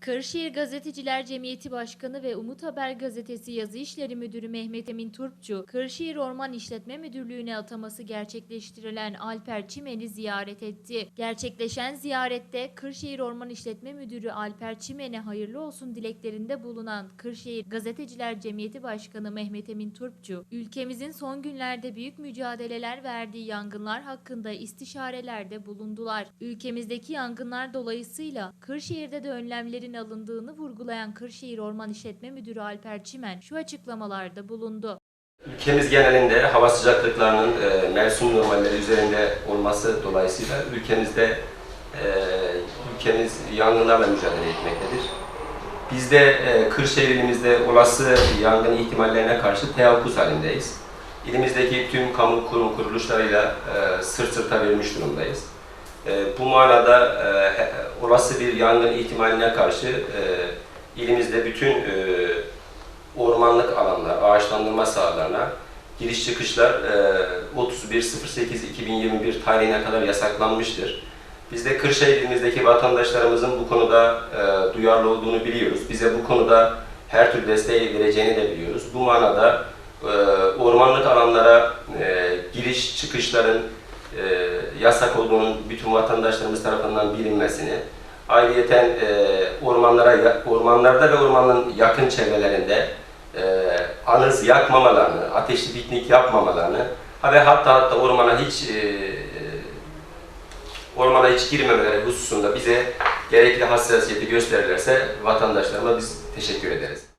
Kırşehir Gazeteciler Cemiyeti Başkanı ve Umut Haber Gazetesi Yazı İşleri Müdürü Mehmet Emin Turpçu, Kırşehir Orman İşletme Müdürlüğü'ne ataması gerçekleştirilen Alper Çimen'i ziyaret etti. Gerçekleşen ziyarette Kırşehir Orman İşletme Müdürü Alper Çimen'e hayırlı olsun dileklerinde bulunan Kırşehir Gazeteciler Cemiyeti Başkanı Mehmet Emin Turpçu, ülkemizin son günlerde büyük mücadeleler verdiği yangınlar hakkında istişarelerde bulundular. Ülkemizdeki yangınlar dolayısıyla Kırşehir'de de önlemlerin alındığını vurgulayan Kırşehir Orman İşletme Müdürü Alper Çimen şu açıklamalarda bulundu. Ülkemiz genelinde hava sıcaklıklarının e, mevsim normalleri üzerinde olması dolayısıyla ülkemizde e, ülkemiz yangınlarla mücadele etmektedir. Biz de e, Kırşehir ilimizde olası yangın ihtimallerine karşı teyakkuz halindeyiz. İlimizdeki tüm kamu kurum kuruluşlarıyla e, sırt sırta vermiş durumdayız. E, bu manada e, olası bir yangın ihtimaline karşı e, ilimizde bütün e, ormanlık alanlar, ağaçlandırma sahalarına giriş çıkışlar e, 31.08.2021 tarihine kadar yasaklanmıştır. Biz de Kırşehir vatandaşlarımızın bu konuda e, duyarlı olduğunu biliyoruz. Bize bu konuda her türlü desteği vereceğini de biliyoruz. Bu manada e, ormanlık alanlara e, giriş çıkışların yasak olduğunun bütün vatandaşlarımız tarafından bilinmesini, ayrıyeten e, ormanlara, ormanlarda ve ormanın yakın çevrelerinde e, anız yakmamalarını, ateşli piknik yapmamalarını ve hatta hatta ormana hiç e, ormana hiç girmemeleri hususunda bize gerekli hassasiyeti gösterirlerse vatandaşlarıma biz teşekkür ederiz.